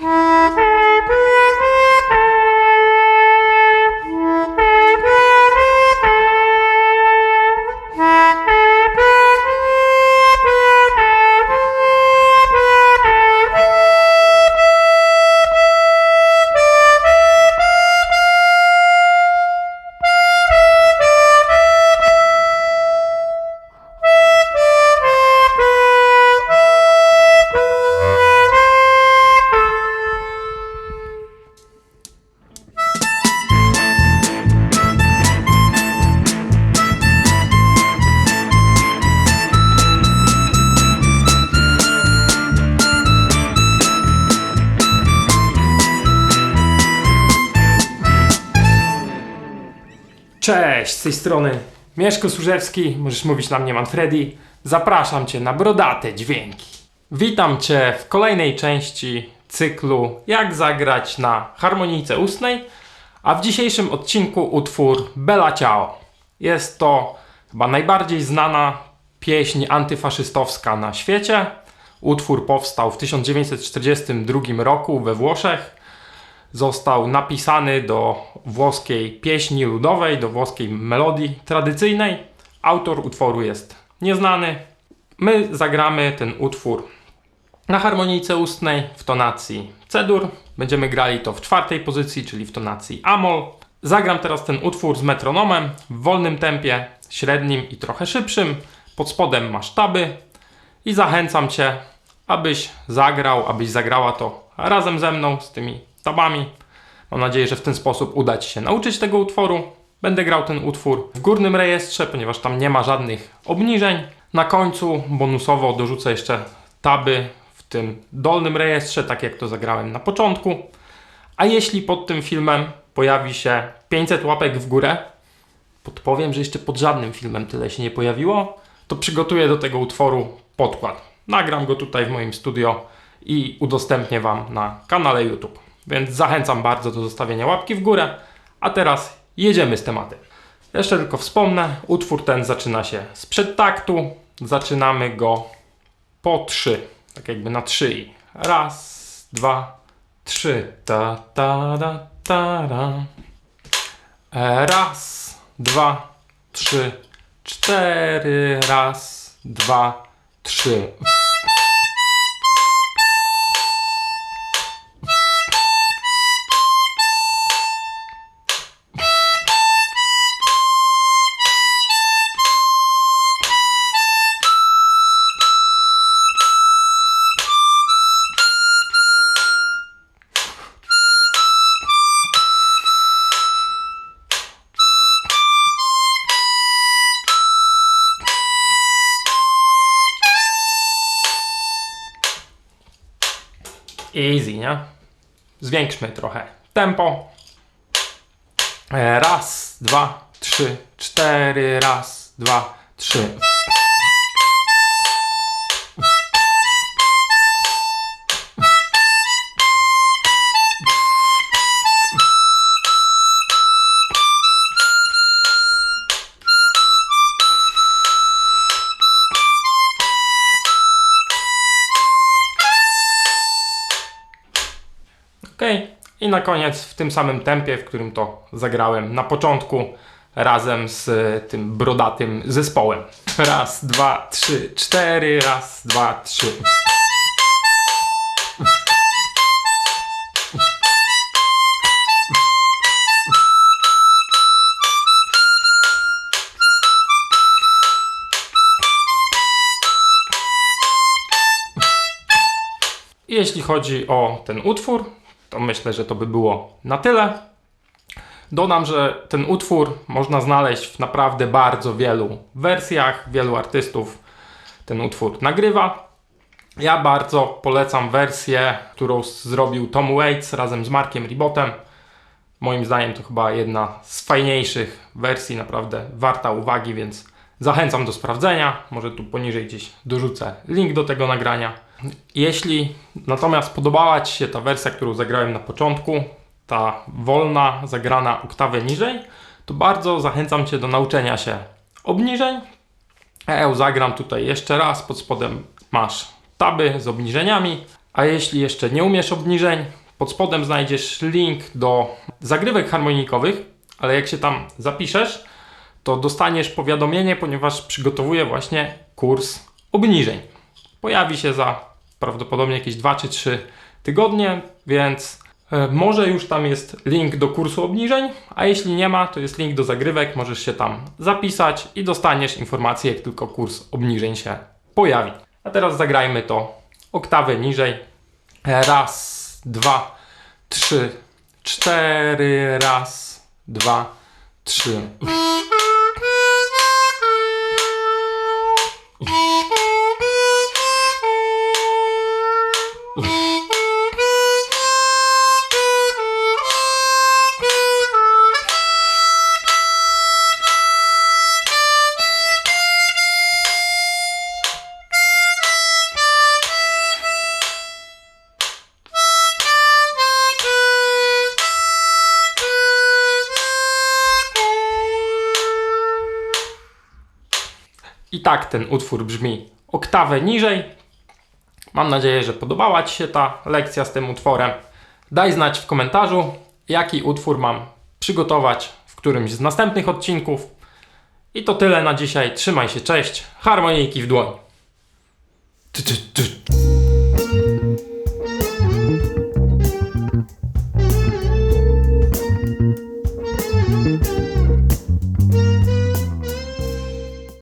다 Cześć, z tej strony Mieszko Służewski, możesz mówić na mnie Manfredi. Zapraszam Cię na brodate dźwięki. Witam Cię w kolejnej części cyklu Jak zagrać na harmonijce ustnej, a w dzisiejszym odcinku utwór Bella Ciao. Jest to chyba najbardziej znana pieśń antyfaszystowska na świecie. Utwór powstał w 1942 roku we Włoszech został napisany do włoskiej pieśni ludowej, do włoskiej melodii tradycyjnej. Autor utworu jest nieznany. My zagramy ten utwór na harmonijce ustnej w tonacji C-dur. Będziemy grali to w czwartej pozycji, czyli w tonacji Amol. Zagram teraz ten utwór z metronomem w wolnym tempie, średnim i trochę szybszym. Pod spodem masz taby i zachęcam Cię, abyś zagrał, abyś zagrała to razem ze mną z tymi tabami. Mam nadzieję, że w ten sposób uda Ci się nauczyć tego utworu. Będę grał ten utwór w górnym rejestrze, ponieważ tam nie ma żadnych obniżeń. Na końcu bonusowo dorzucę jeszcze taby w tym dolnym rejestrze, tak jak to zagrałem na początku. A jeśli pod tym filmem pojawi się 500 łapek w górę, podpowiem, że jeszcze pod żadnym filmem tyle się nie pojawiło, to przygotuję do tego utworu podkład. Nagram go tutaj w moim studio i udostępnię Wam na kanale YouTube. Więc zachęcam bardzo do zostawienia łapki w górę. A teraz jedziemy z tematem. Jeszcze tylko wspomnę, utwór ten zaczyna się z przedtaktu. Zaczynamy go po trzy, tak jakby na trzy. Raz, dwa, trzy. Ta, ta, ta, ta, ta. E, Raz, dwa, trzy, cztery. Raz, dwa, trzy. Easy, nie? Zwiększmy trochę tempo. E, Raz, dwa, trzy, cztery. Raz, dwa, trzy. I na koniec w tym samym tempie, w którym to zagrałem na początku, razem z e, tym brodatym zespołem. Raz, dwa, trzy, cztery. Raz, dwa, trzy. Jeśli chodzi o ten utwór, to myślę, że to by było na tyle. Dodam, że ten utwór można znaleźć w naprawdę bardzo wielu wersjach, wielu artystów ten utwór nagrywa. Ja bardzo polecam wersję, którą zrobił Tom Waits razem z Markiem Ribotem. Moim zdaniem to chyba jedna z fajniejszych wersji, naprawdę warta uwagi, więc zachęcam do sprawdzenia. Może tu poniżej gdzieś dorzucę link do tego nagrania. Jeśli natomiast podobała Ci się ta wersja, którą zagrałem na początku, ta wolna, zagrana oktawę niżej, to bardzo zachęcam Cię do nauczenia się obniżeń. Ją zagram tutaj jeszcze raz. Pod spodem masz taby z obniżeniami, A jeśli jeszcze nie umiesz obniżeń, pod spodem znajdziesz link do zagrywek harmonikowych, ale jak się tam zapiszesz, to dostaniesz powiadomienie, ponieważ przygotowuję właśnie kurs obniżeń. Pojawi się za prawdopodobnie jakieś 2 czy 3 tygodnie, więc e, może już tam jest link do kursu obniżeń, a jeśli nie ma, to jest link do zagrywek, możesz się tam zapisać i dostaniesz informację, jak tylko kurs obniżeń się pojawi. A teraz zagrajmy to oktawę niżej. Raz, dwa, trzy, cztery, raz, dwa, trzy. Tak ten utwór brzmi oktawę niżej. Mam nadzieję, że podobała Ci się ta lekcja z tym utworem. Daj znać w komentarzu, jaki utwór mam przygotować w którymś z następnych odcinków. I to tyle na dzisiaj. Trzymaj się, cześć. Harmonijki w ty.